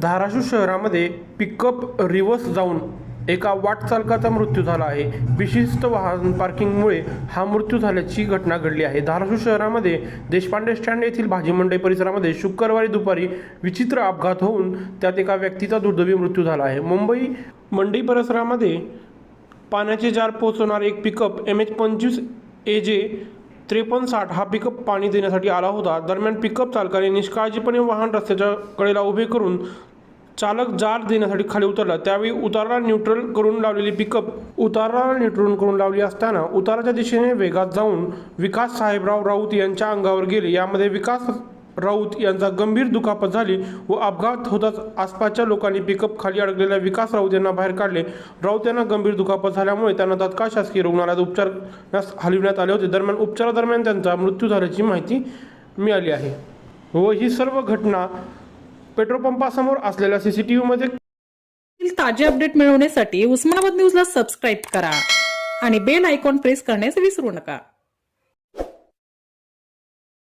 धाराशिव शहरामध्ये pickup reverse जाऊन एका वाटचालकाचा मृत्यू झाला आहे. विशिष्ट वाहन पार्किंगमुळे हा मृत्यू झाल्याची घटना घडली आहे. धाराशिव शहरामध्ये देशपांडे स्टँड येथील भाजी मंडई परिसरामध्ये शुक्रवारी दुपारी विचित्र अपघात होऊन त्यात एका व्यक्तीचा दुर्दैवी मृत्यू झाला आहे. मुंबई मंडई परिसरामध्ये पाण्याचे जार पोचवणारे एक पिकअप एम एच पंचवीस ए जे त्रेपन्न साठ हा पिकअप पाणी देण्यासाठी आला होता. दरम्यान पिकअप चालकाने निष्काळजीपणे वाहन रस्त्याच्या कडेला उभे करून चालक जार देण्यासाठी खाली उतरला. त्यावेळी उताराला न्यूट्रल करून लावलेली पिकअप उताराला न्यूट्रल करून लावली असताना उताराच्या दिशेने वेगात जाऊन विकास साहेबराव राऊत यांच्या अंगावर गेले. यामध्ये विकास राऊत यांचा गंभीर दुखापत झाली व अपघात होताच आसपासच्या लोकांनी पिकअप खाली अडकलेल्या विकास राऊत यांना बाहेर काढले. राऊत यांना गंभीर दुखापत झाल्यामुळे त्यांना तत्काळ शासकीय रुग्णालयात उपचार हलविण्यात आले होते. दरम्यान उपचारादरम्यान त्यांचा मृत्यू झाल्याची माहिती मिळाली आहे व ही सर्व घटना पेट्रोल पंपासमोर असलेल्या सीसीटीव्ही मध्ये ताजे अपडेट मिळवण्यासाठी उस्मानाबाद न्यूजला सबस्क्राईब करा आणि बेल आयकॉन प्रेस करण्यास विसरू नका.